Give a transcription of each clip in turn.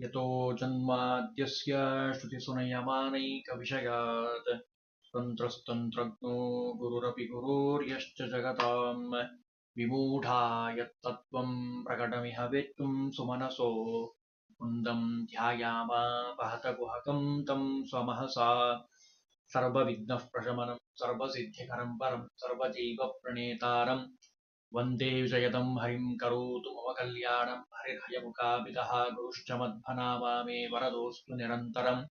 यतो जन्माद्यस्य श्रुतिसुनयमानैकविषयात् गुरुरपि गुरोर्यश्च जगताम्। विमूढा यत्तत्त्वं प्रकटमिह वेत्तुं सुमनसो। कुन्दं ध्यायामा वहतकुहकं तं स्वमहसा। सर्वविघ्नः प्रशमनं, सर्वसिद्धिकरं परं, सर्वजीवप्रणेतारम्। वंदे विजयदं हरिं करोतु मम कल्याणं हरिर्हयमुखापितः गुरुश्च मध्वनामा मे वरदोऽस्तु निरन्तरम्।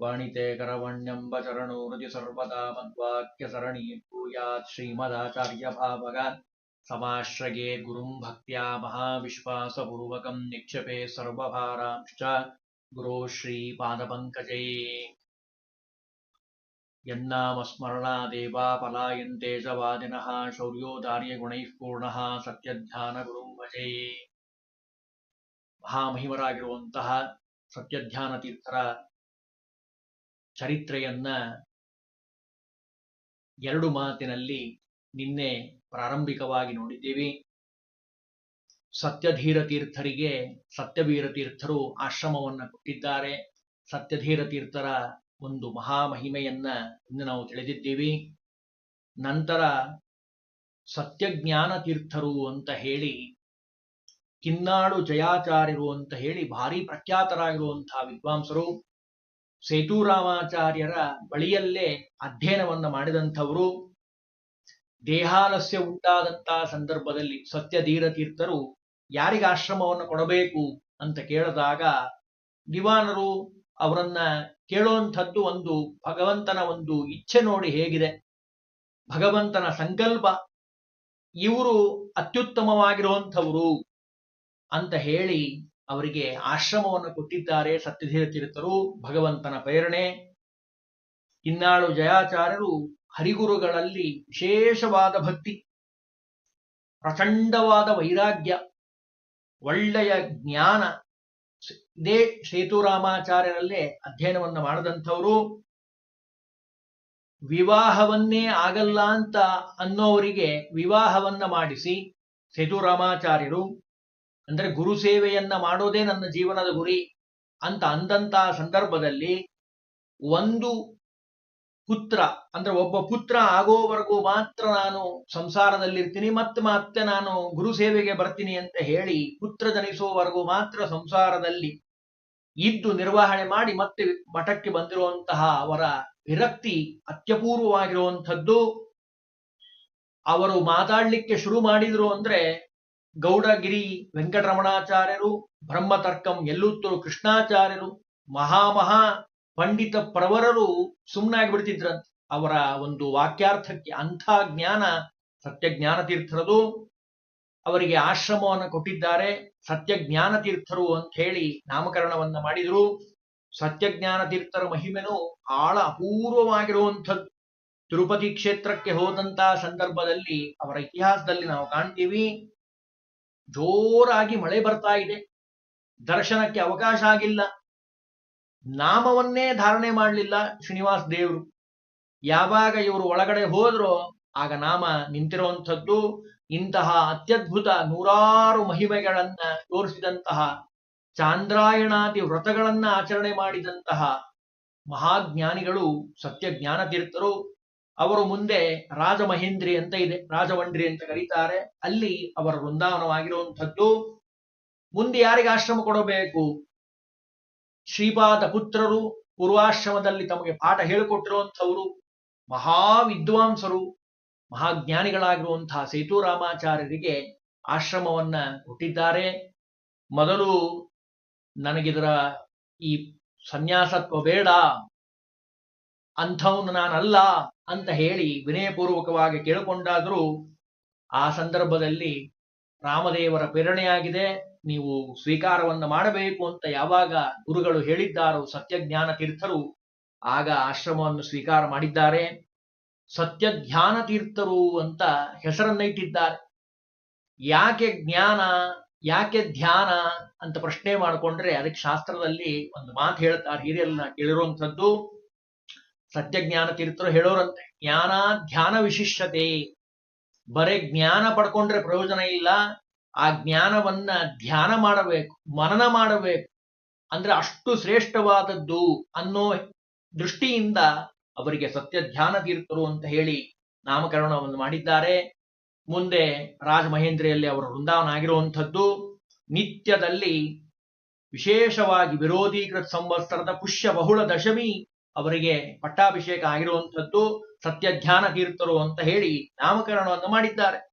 वाणिते करवण्यम्ब चरणो हृदि सर्वदा मद्वाक्यसरणी भूयात् श्रीमदाचार्यभावगान्। समाश्रये गुरुं भक्त्या महाविश्वासपूर्वकं निक्षेपे सर्वभारांश्च। गुरो श्रीपादपङ्कजे यन्नामस्मरणादेव पलायन्ते च वादिनः शौर्योदार्यगुणैः पूर्णः ಸತ್ಯಧ್ಯಾನಗುರುಂ ಭಜೆ ಮಹಾಮಹಿಮರಾಗಿರುವಂತಹ ಸತ್ಯಧ್ಯಾನ ತೀರ್ಥರ ಚರಿತ್ರೆಯನ್ನ ಎರಡು ಮಾತಿನಲ್ಲಿ ನಿನ್ನೆ ಪ್ರಾರಂಭಿಕವಾಗಿ ನೋಡಿದ್ದೀವಿ ಸತ್ಯಧೀರ ತೀರ್ಥರಿಗೆ ಸತ್ಯವೀರ ತೀರ್ಥರು ಆಶ್ರಮವನ್ನ ಕೊಟ್ಟಿದ್ದಾರೆ ಸತ್ಯಧೀರ ತೀರ್ಥರ ಒಂದು ಮಹಾಮಹಿಮೆಯನ್ನ ಇಂದು ನಾವು ತಿಳಿದಿದ್ದೀವಿ. ನಂತರ ಸತ್ಯಜ್ಞಾನ ತೀರ್ಥರು ಅಂತ ಹೇಳಿ ಕಿನ್ನಾಡು ಜಯಾಚಾರ್ಯರು ಅಂತ ಹೇಳಿ ಭಾರಿ ಪ್ರಖ್ಯಾತರಾಗಿರುವಂತಹ ವಿದ್ವಾಂಸರು. ಸೇತುರಾಮಾಚಾರ್ಯರ ಬಳಿಯಲ್ಲೇ ಅಧ್ಯಯನವನ್ನು ಮಾಡಿದಂಥವರು. ದೇಹಾಲಸ್ಯ ಉಂಟಾದಂತಹ ಸಂದರ್ಭದಲ್ಲಿ ಸತ್ಯಧೀರ ತೀರ್ಥರು ಯಾರಿಗೆ ಆಶ್ರಮವನ್ನು ಕೊಡಬೇಕು ಅಂತ ಕೇಳಿದಾಗ ದಿವಾನರು ಅವರನ್ನ ಕೇಳುವಂಥದ್ದು ಒಂದು, ಭಗವಂತನ ಒಂದು ಇಚ್ಛೆ ನೋಡಿ ಹೇಗಿದೆ. ಭಗವಂತನ ಸಂಕಲ್ಪ, ಇವರು ಅತ್ಯುತ್ತಮವಾಗಿರುವಂಥವರು ಅಂತ ಹೇಳಿ ಅವರಿಗೆ ಆಶ್ರಮವನ್ನು ಕೊಟ್ಟಿದ್ದಾರೆ ಸತ್ಯಧೀರ ತೀರ್ಥರು, ಭಗವಂತನ ಪ್ರೇರಣೆ. ಇನ್ನಾಳು ಜಯಾಚಾರ್ಯರು ಹರಿಗುರುಗಳಲ್ಲಿ ವಿಶೇಷವಾದ ಭಕ್ತಿ, ಪ್ರಚಂಡವಾದ ವೈರಾಗ್ಯ, ಒಳ್ಳೆಯ ಜ್ಞಾನ ಇದೇ ಸೇತುರಾಮಾಚಾರ್ಯರಲ್ಲೇ ಅಧ್ಯಯನವನ್ನ ಮಾಡದಂಥವರು. ವಿವಾಹವನ್ನೇ ಆಗಲ್ಲ ಅಂತ ಅನ್ನೋವರಿಗೆ ವಿವಾಹವನ್ನ ಮಾಡಿಸಿ ಸೇತುರಾಮಾಚಾರ್ಯರು ಅಂದ್ರೆ ಗುರು ಸೇವೆಯನ್ನ ಮಾಡೋದೇ ನನ್ನ ಜೀವನದ ಗುರಿ ಅಂತ ಅಂದಂತಹ ಸಂದರ್ಭದಲ್ಲಿ ಒಂದು ಪುತ್ರ, ಅಂದ್ರೆ ಒಬ್ಬ ಪುತ್ರ ಆಗೋವರೆಗೂ ಮಾತ್ರ ನಾನು ಸಂಸಾರದಲ್ಲಿರ್ತೀನಿ, ಮತ್ತೆ ಮತ್ತೆ ನಾನು ಗುರು ಸೇವೆಗೆ ಬರ್ತೀನಿ ಅಂತ ಹೇಳಿ ಪುತ್ರ ಜನಿಸುವವರೆಗೂ ಮಾತ್ರ ಸಂಸಾರದಲ್ಲಿ ಇದ್ದು ನಿರ್ವಹಣೆ ಮಾಡಿ ಮತ್ತೆ ಮಠಕ್ಕೆ ಬಂದಿರುವಂತಹ ಅವರ ವಿರಕ್ತಿ ಅತ್ಯಪೂರ್ವವಾಗಿರುವಂಥದ್ದು. ಅವರು ಮಾತಾಡ್ಲಿಕ್ಕೆ ಶುರು ಮಾಡಿದ್ರು ಅಂದ್ರೆ ಗೌಡಗಿರಿ ವೆಂಕಟರಮಣಾಚಾರ್ಯರು, ಬ್ರಹ್ಮತರ್ಕಂ ಎಲ್ಲುತ್ತರು ಕೃಷ್ಣಾಚಾರ್ಯರು ಮಹಾಮಹಾ ಪಂಡಿತ ಪ್ರವರರು ಸುಮ್ಮನಾಗಿ ಬಿಡ್ತಿದ್ರಂತೆ ಅವರ ಒಂದು ವಾಕ್ಯಾರ್ಥಕ್ಕೆ ಅಂಥ ಜ್ಞಾನ ಸತ್ಯಜ್ಞಾನ ತೀರ್ಥರದು. ಅವರಿಗೆ ಆಶ್ರಮವನ್ನು ಕೊಟ್ಟಿದ್ದಾರೆ. ಸತ್ಯಜ್ಞಾನ ತೀರ್ಥರು ಅಂತ ಹೇಳಿ ನಾಮಕರಣವನ್ನ ಮಾಡಿದ್ರು. ಸತ್ಯಜ್ಞಾನ ತೀರ್ಥರ ಮಹಿಮೆನು ಆಳ ಅಪೂರ್ವವಾಗಿರುವಂಥದ್ದು. ತಿರುಪತಿ ಕ್ಷೇತ್ರಕ್ಕೆ ಹೋದಂತಹ ಸಂದರ್ಭದಲ್ಲಿ ಅವರ ಇತಿಹಾಸದಲ್ಲಿ ನಾವು ಕಾಣ್ತೀವಿ. ಜೋರಾಗಿ ಮಳೆ ಬರ್ತಾ ಇದೆ. ದರ್ಶನಕ್ಕೆ ಅವಕಾಶ ಆಗಿಲ್ಲ. ನಾಮವನ್ನೇ ಧಾರಣೆ ಮಾಡಲಿಲ್ಲ ಶ್ರೀನಿವಾಸ ದೇವರು. ಯಾವಾಗ ಇವರು ಒಳಗಡೆ ಹೋದ್ರೋ ಆಗ ನಾಮ ನಿಂತಿರುವಂಥದ್ದು ಇಂತಹ ಅತ್ಯದ್ಭುತ ನೂರಾರು ಮಹಿಮೆಗಳನ್ನ ತೋರಿಸಿದಂತಹ ಚಾಂದ್ರಾಯಣಾದಿ ವ್ರತಗಳನ್ನ ಆಚರಣೆ ಮಾಡಿದಂತಹ ಮಹಾಜ್ಞಾನಿಗಳು, ಸತ್ಯ ಜ್ಞಾನ ತೀರ್ಥರು ಅವರು ಮುಂದೆ ರಾಜಮಹೇಂದ್ರಿ ಅಂತ ಇದೆ, ರಾಜವಂಡ್ರಿ ಅಂತ ಕರೀತಾರೆ. ಅಲ್ಲಿ ಅವರ ವೃಂದಾವನವಾಗಿರುವಂಥದ್ದು. ಮುಂದೆ ಯಾರಿಗೆ ಆಶ್ರಮ ಕೊಡಬೇಕು? ಶ್ರೀಪಾದ ಪುತ್ರರು ಪೂರ್ವಾಶ್ರಮದಲ್ಲಿ ತಮಗೆ ಪಾಠ ಹೇಳಿಕೊಟ್ಟಿರುವಂಥವರು ಮಹಾವಿದ್ವಾಂಸರು, ಮಹಾಜ್ಞಾನಿಗಳಾಗಿರುವಂತಹ ಸೇತುರಾಮಾಚಾರ್ಯರಿಗೆ ಆಶ್ರಮವನ್ನ ಕೊಟ್ಟಿದ್ದಾರೆ. ಮೊದಲು ನನಗಿದರ ಈ ಸನ್ಯಾಸತ್ವ ಬೇಡ, ಅಂಥವನು ನಾನಲ್ಲ ಅಂತ ಹೇಳಿ ವಿನಯಪೂರ್ವಕವಾಗಿ ಕೇಳಿಕೊಂಡಾದರೂ ಆ ಸಂದರ್ಭದಲ್ಲಿ ರಾಮದೇವರ ಪ್ರೇರಣೆಯಾಗಿದೆ. ನೀವು ಸ್ವೀಕಾರವನ್ನು ಮಾಡಬೇಕು ಅಂತ ಯಾವಾಗ ಗುರುಗಳು ಹೇಳಿದ್ದಾರೋ ಸತ್ಯಜ್ಞಾನ ತೀರ್ಥರು, ಆಗ ಆಶ್ರಮವನ್ನು ಸ್ವೀಕಾರ ಮಾಡಿದ್ದಾರೆ. ಸತ್ಯ ಧ್ಯಾನ ತೀರ್ಥರು ಅಂತ ಹೆಸರನ್ನ ಇಟ್ಟಿದ್ದಾರೆ ಯಾಕೆ ಜ್ಞಾನ, ಯಾಕೆ ಧ್ಯಾನ ಅಂತ ಪ್ರಶ್ನೆ ಮಾಡಿಕೊಂಡ್ರೆ ಅದಕ್ಕೆ ಶಾಸ್ತ್ರದಲ್ಲಿ ಒಂದು ಮಾತು ಹೇಳ್ತಾರೆ, ಹಿರಿಯರನ್ನ ಕೇಳಿರುವಂಥದ್ದು, ಸತ್ಯಜ್ಞಾನ ತೀರ್ಥರು ಹೇಳೋರಂತೆ, ಜ್ಞಾನ ಧ್ಯಾನ ವಿಶಿಷ್ಟತೆ ಬರೇ ಜ್ಞಾನ ಪಡ್ಕೊಂಡ್ರೆ ಪ್ರಯೋಜನ ಇಲ್ಲ ಆ ಜ್ಞಾನವನ್ನ ಧ್ಯಾನ ಮಾಡಬೇಕು, ಮನನ ಮಾಡಬೇಕು. ಅಂದ್ರೆ ಅಷ್ಟು ಶ್ರೇಷ್ಠವಾದದ್ದು ಅನ್ನೋ ದೃಷ್ಟಿಯಿಂದ ಅವರಿಗೆ ಸತ್ಯ ಧ್ಯಾನ ತೀರ್ಥರು ಅಂತ ಹೇಳಿ ನಾಮಕರಣವನ್ನು ಮಾಡಿದ್ದಾರೆ. ಮುಂದೆ ರಾಜಮಹೇಂದ್ರಿಯಲ್ಲಿ ಅವರ ವೃಂದಾವನ ಆಗಿರುವಂಥದ್ದು. ನಿತ್ಯದಲ್ಲಿ ವಿಶೇಷವಾಗಿ ವಿರೋಧೀಕೃತ ಸಂವತ್ಸರದ ಪುಷ್ಯ ಬಹುಳ ದಶಮಿ ಅವರಿಗೆ ಪಟ್ಟಾಭಿಷೇಕ ಆಗಿರುವಂಥದ್ದು. ಸತ್ಯ ಧ್ಯಾನ ತೀರ್ಥರು ಅಂತ ಹೇಳಿ ನಾಮಕರಣವನ್ನು ಮಾಡಿದ್ದಾರೆ.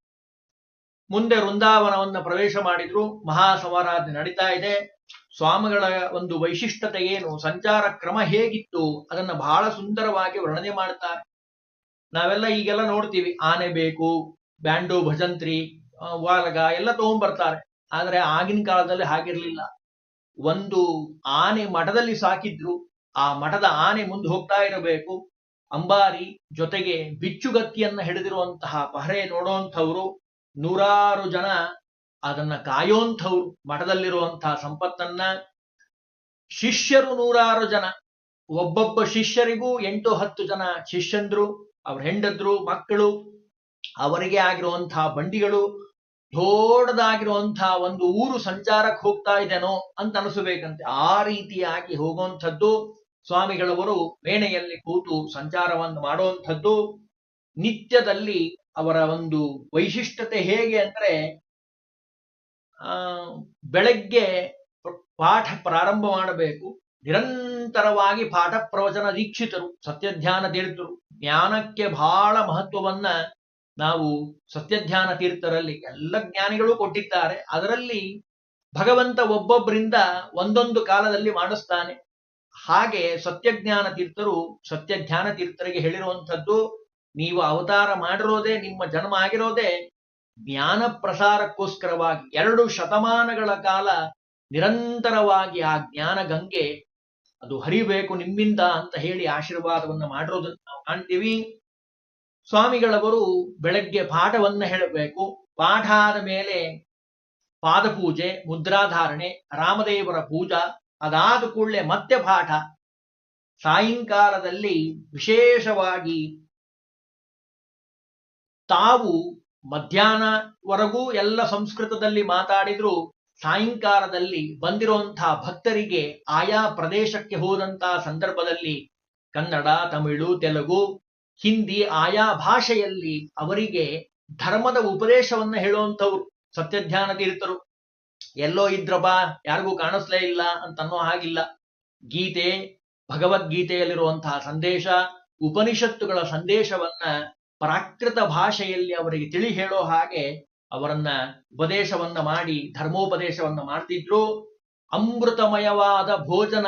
ಮುಂದೆ ವೃಂದಾವನವನ್ನು ಪ್ರವೇಶ ಮಾಡಿದ್ರು, ಮಹಾಸಮಾರಾಧನೆ ನಡೀತಾ ಇದೆ. ಸ್ವಾಮಿಗಳ ಒಂದು ವೈಶಿಷ್ಟ್ಯತೆ ಏನು? ಸಂಚಾರ ಕ್ರಮ ಹೇಗಿತ್ತು? ಅದನ್ನ ಬಹಳ ಸುಂದರವಾಗಿ ವರ್ಣನೆ ಮಾಡ್ತಾರೆ. ನಾವೆಲ್ಲ ಈಗೆಲ್ಲ ನೋಡ್ತೀವಿ, ಆನೆ ಬೇಕು, ಬ್ಯಾಂಡು ಭಜಂತ್ರಿ ವಾಲಗ ಎಲ್ಲ ತಗೊಂಡ್ಬರ್ತಾರೆ. ಆದ್ರೆ ಆಗಿನ ಕಾಲದಲ್ಲಿ ಹಾಗಿರ್ಲಿಲ್ಲ. ಒಂದು ಆನೆ ಮಠದಲ್ಲಿ ಸಾಕಿದ್ರು, ಆ ಮಠದ ಆನೆ ಮುಂದೆ ಹೋಗ್ತಾ ಇರಬೇಕು. ಅಂಬಾರಿ ಜೊತೆಗೆ ಬಿಚ್ಚುಗತ್ತಿಯನ್ನ ಹಿಡಿದಿರುವಂತಹ ಪಹರೆ ನೋಡುವಂಥವ್ರು ನೂರಾರು ಜನ ಅದನ್ನ ಕಾಯೋಂಥವ್ರು ಮಠದಲ್ಲಿರುವಂತಹ ಸಂಪತ್ತನ್ನ ಶಿಷ್ಯರು ನೂರಾರು ಜನ. ಒಬ್ಬೊಬ್ಬ ಶಿಷ್ಯರಿಗೂ ಎಂಟು ಹತ್ತು ಜನ ಶಿಷ್ಯಂದ್ರು, ಅವ್ರ ಹೆಂಡದ್ರು, ಮಕ್ಕಳು, ಅವರಿಗೆ ಆಗಿರುವಂತಹ ಬಂಡಿಗಳು ದೊಡ್ಡದಾಗಿರುವಂತಹ ಒಂದು ಊರು ಸಂಚಾರಕ್ಕೆ ಹೋಗ್ತಾ ಇದೇನೋ ಅಂತ ಅನಿಸಬೇಕಂತೆ. ಆ ರೀತಿಯಾಗಿ ಹೋಗುವಂಥದ್ದು ಸ್ವಾಮಿಗಳವರು ಮೇಣೆಯಲ್ಲಿ ಕೂತು ಸಂಚಾರವನ್ನು ಮಾಡುವಂಥದ್ದು. ನಿತ್ಯದಲ್ಲಿ ಅವರ ಒಂದು ವೈಶಿಷ್ಟ್ಯತೆ ಹೇಗೆ ಅಂದ್ರೆ ಬೆಳಗ್ಗೆ ಪಾಠ ಪ್ರಾರಂಭ ಮಾಡಬೇಕು. ನಿರಂತರವಾಗಿ ಪಾಠ ಪ್ರವಚನ ದೀಕ್ಷಿತರು, ಸತ್ಯಧ್ಯಾನ ತೀರ್ಥರು, ಜ್ಞಾನಕ್ಕೆ ಬಹಳ ಮಹತ್ವವನ್ನ ನಾವು ಸತ್ಯಧ್ಯಾನ ತೀರ್ಥರಲ್ಲಿ ಎಲ್ಲ ಜ್ಞಾನಿಗಳು ಕೊಟ್ಟಿದ್ದಾರೆ. ಅದರಲ್ಲಿ ಭಗವಂತ ಒಬ್ಬೊಬ್ಬರಿಂದ ಒಂದೊಂದು ಕಾಲದಲ್ಲಿ ಮಾಡಿಸ್ತಾನೆ. ಹಾಗೆ ಸತ್ಯಜ್ಞಾನ ತೀರ್ಥರು ಸತ್ಯಧ್ಯಾನ ತೀರ್ಥರಿಗೆ ಹೇಳಿರುವಂಥದ್ದು ನೀವು ಅವತಾರ ಮಾಡಿರೋದೇ ನಿಮ್ಮ ಜನ್ಮ ಆಗಿರೋದೇ ಜ್ಞಾನ ಪ್ರಸಾರಕ್ಕೋಸ್ಕರವಾಗಿ ಎರಡು ಶತಮಾನಗಳ ಕಾಲ ನಿರಂತರವಾಗಿ ಆ ಜ್ಞಾನ ಗಂಗೆ ಅದು ಹರಿಬೇಕು ನಿಮ್ಮಿಂದ ಅಂತ ಹೇಳಿ ಆಶೀರ್ವಾದವನ್ನು ಮಾಡಿರೋದನ್ನು ನಾವು ಕಾಣ್ತೀವಿ. ಸ್ವಾಮಿಗಳವರು ಬೆಳಗ್ಗೆ ಪಾಠವನ್ನು ಹೇಳಬೇಕು. ಪಾಠ ಆದ ಮೇಲೆ ಪಾದಪೂಜೆ, ಮುದ್ರಾಧಾರಣೆ, ರಾಮದೇವರ ಪೂಜಾ, ಅದಾದ ಕೂಡಲೇ ಮತ್ತೆ ಪಾಠ. ಸಾಯಂಕಾಲದಲ್ಲಿ ವಿಶೇಷವಾಗಿ ತಾವು ಮಧ್ಯಾಹ್ನವರೆಗೂ ಎಲ್ಲ ಸಂಸ್ಕೃತದಲ್ಲಿ ಮಾತಾಡಿದ್ರು ಸಾಯಂಕಾಲದಲ್ಲಿ ಬಂದಿರುವಂತಹ ಭಕ್ತರಿಗೆ ಆಯಾ ಪ್ರದೇಶಕ್ಕೆ ಹೋದಂತಹ ಸಂದರ್ಭದಲ್ಲಿ ಕನ್ನಡ, ತಮಿಳು, ತೆಲುಗು, ಹಿಂದಿ ಆಯಾ ಭಾಷೆಯಲ್ಲಿ ಅವರಿಗೆ ಧರ್ಮದ ಉಪದೇಶವನ್ನ ಹೇಳುವಂಥವ್ರು ಸತ್ಯಧ್ಯಾನ ತೀರ್ಥರು. ಎಲ್ಲೋ ಇದ್ರಬಾ ಯಾರಿಗೂ ಕಾಣಿಸ್ಲೇ ಇಲ್ಲ ಅಂತ ಅನ್ನೋ ಹಾಗಿಲ್ಲ. ಗೀತೆ ಭಗವದ್ಗೀತೆಯಲ್ಲಿರುವಂತಹ ಸಂದೇಶ, ಉಪನಿಷತ್ತುಗಳ ಸಂದೇಶವನ್ನ ಪ್ರಾಕೃತ ಭಾಷೆಯಲ್ಲಿ ಅವರಿಗೆ ತಿಳಿ ಹೇಳೋ ಹಾಗೆ ಅವರನ್ನ ಉಪದೇಶವನ್ನ ಮಾಡಿ, ಧರ್ಮೋಪದೇಶವನ್ನ ಮಾಡ್ತಿದ್ರು. ಅಮೃತಮಯವಾದ ಭೋಜನ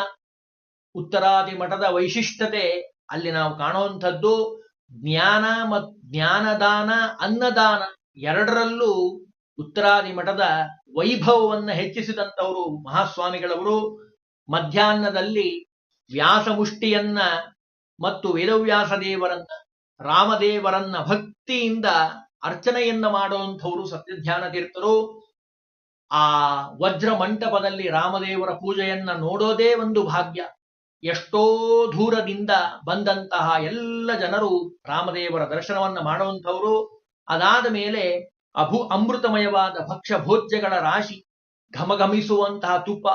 ಉತ್ತರಾದಿ ಮಠದ ವೈಶಿಷ್ಟ್ಯತೆ ಅಲ್ಲಿ ನಾವು ಕಾಣುವಂಥದ್ದು. ಜ್ಞಾನ ಮತ್, ಜ್ಞಾನದಾನ, ಅನ್ನದಾನ ಎರಡರಲ್ಲೂ ಉತ್ತರಾದಿ ಮಠದ ವೈಭವವನ್ನ ಹೆಚ್ಚಿಸಿದಂತವರು ಮಹಾಸ್ವಾಮಿಗಳವರು. ಮಧ್ಯಾಹ್ನದಲ್ಲಿ ವ್ಯಾಸಮುಷ್ಟಿಯನ್ನ ಮತ್ತು ವೇದವ್ಯಾಸ ದೇವರನ್ನ ರಾಮದೇವರನ್ನ ಭಕ್ತಿಯಿಂದ ಅರ್ಚನೆಯನ್ನ ಮಾಡುವಂಥವರು ಸತ್ಯಧ್ಯಾನ ತೀರ್ಥರು, ಆ ವಜ್ರ ಮಂಟಪದಲ್ಲಿ ರಾಮದೇವರ ಪೂಜೆಯನ್ನ ನೋಡೋದೇ ಒಂದು ಭಾಗ್ಯ. ಎಷ್ಟೋ ದೂರದಿಂದ ಬಂದಂತಹ ಎಲ್ಲ ಜನರು ರಾಮದೇವರ ದರ್ಶನವನ್ನ ಮಾಡುವಂಥವರು. ಅದಾದ ಮೇಲೆ ಅಭು ಅಮೃತಮಯವಾದ ಭಕ್ಷ್ಯ ಭೋಜ್ಯಗಳ ರಾಶಿ, ಘಮಘಮಿಸುವಂತಹ ತುಪ್ಪ,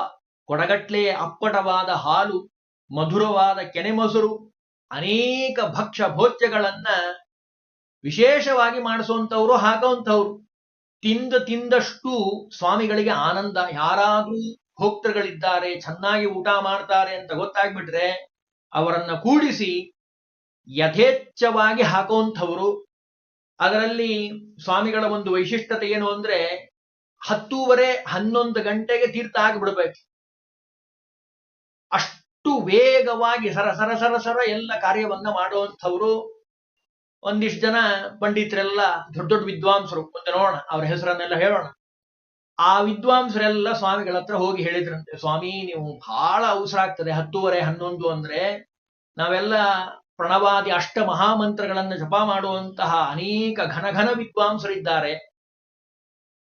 ಕೊಡಗಟ್ಲೆ ಅಪ್ಪಟವಾದ ಹಾಲು, ಮಧುರವಾದ ಕೆನೆಮೊಸರು ಅನೇಕ ಭಕ್ಷ ಭೋಜ್ಯಗಳನ್ನ ವಿಶೇಷವಾಗಿ ಮಾಡಿಸುವಂಥವ್ರು ಹಾಕುವಂಥವ್ರು. ತಿಂದ ತಿಂದಷ್ಟು ಸ್ವಾಮಿಗಳಿಗೆ ಆನಂದ. ಯಾರಾದ್ರೂ ಭೋಕ್ತೃಗಳಿದ್ದಾರೆ ಚೆನ್ನಾಗಿ ಊಟ ಮಾಡ್ತಾರೆ ಅಂತ ಗೊತ್ತಾಗ್ಬಿಟ್ರೆ ಅವರನ್ನ ಕೂಡಿಸಿ ಯಥೇಚ್ಛವಾಗಿ ಹಾಕುವಂಥವ್ರು. ಅದರಲ್ಲಿ ಸ್ವಾಮಿಗಳ ಒಂದು ವೈಶಿಷ್ಟ್ಯತೆ ಏನು ಅಂದ್ರೆ ಹತ್ತೂವರೆ ಹನ್ನೊಂದು ಗಂಟೆಗೆ ತೀರ್ಥ ಆಗಿಬಿಡ್ಬೇಕು. ಅಷ್ಟು ವೇಗವಾಗಿ ಸರ ಸರ ಸರ ಸರ ಎಲ್ಲ ಕಾರ್ಯವನ್ನ ಮಾಡುವಂಥವ್ರು ಒಂದಿಷ್ಟು ಜನ ಪಂಡಿತರೆಲ್ಲ ದೊಡ್ಡ ದೊಡ್ಡ ವಿದ್ವಾಂಸರು. ಮುಂದೆ ನೋಡೋಣ, ಅವ್ರ ಹೆಸರನ್ನೆಲ್ಲ ಹೇಳೋಣ. ಆ ವಿದ್ವಾಂಸರೆಲ್ಲ ಸ್ವಾಮಿಗಳ ಹತ್ರ ಹೋಗಿ ಹೇಳಿದ್ರಂತೆ, ಸ್ವಾಮಿ, ನೀವು ಬಹಳ ಅವಸರ ಆಗ್ತದೆ ಹತ್ತೂವರೆ, ಹನ್ನೊಂದು ಅಂದ್ರೆ ನಾವೆಲ್ಲ ಪ್ರಣವಾದಿ ಅಷ್ಟ ಮಹಾಮಂತ್ರಗಳನ್ನು ಜಪ ಮಾಡುವಂತಹ ಅನೇಕ ಘನ ಘನ ವಿದ್ವಾಂಸರಿದ್ದಾರೆ.